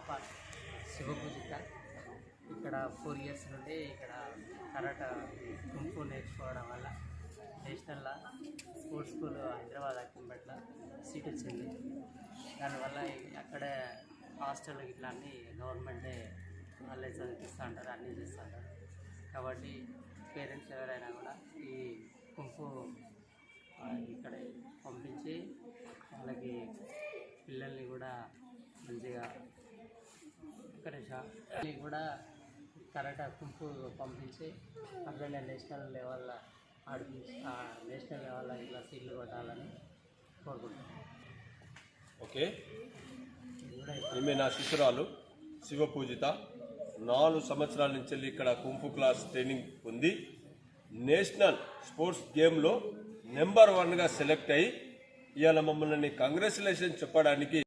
పాప శివపూజిత ఇక్కడ four years నుండి ఇక్కడ కరాట గుంపు నేర్చుకోవడం వల్ల నేషనల్లో స్పోర్ట్స్ స్కూల్ హైదరాబాద్ అక్కింపట్ల సీట్ వచ్చింది. దానివల్ల అక్కడే హాస్టల్ ఇట్లా అన్నీ గవర్నమెంటే వాళ్ళే చదివిస్తూ ఉంటారు అన్నీ చేస్తూ ఉంటారు. కాబట్టి పేరెంట్స్ ఎవరైనా కూడా ఈ కుంపు ఇక్కడ పంపించి వాళ్ళకి పిల్లల్ని కూడా మంచిగా ఇక్కడ షాప్ని కూడా కరాటా కుంఫు పంపించి అట్లనే నేషనల్ లెవెల్లో ఆడిపించి ఆ నేషనల్ లెవెల్లో ఇట్లా సీట్లు కొట్టాలని కోరుకుంటున్నాను ఓకే. ఈమె నా శిష్యురాలు. శివపూజిత నాలుగు సంవత్సరాల నుంచి వెళ్ళి ఇక్కడ కుంఫు క్లాస్ ట్రైనింగ్ ఉంది. నేషనల్ స్పోర్ట్స్ గేమ్లో నెంబర్ వన్గా సెలెక్ట్ అయ్యి ఇవాళ మమ్మల్ని కంగ్రాచులేషన్ చెప్పడానికి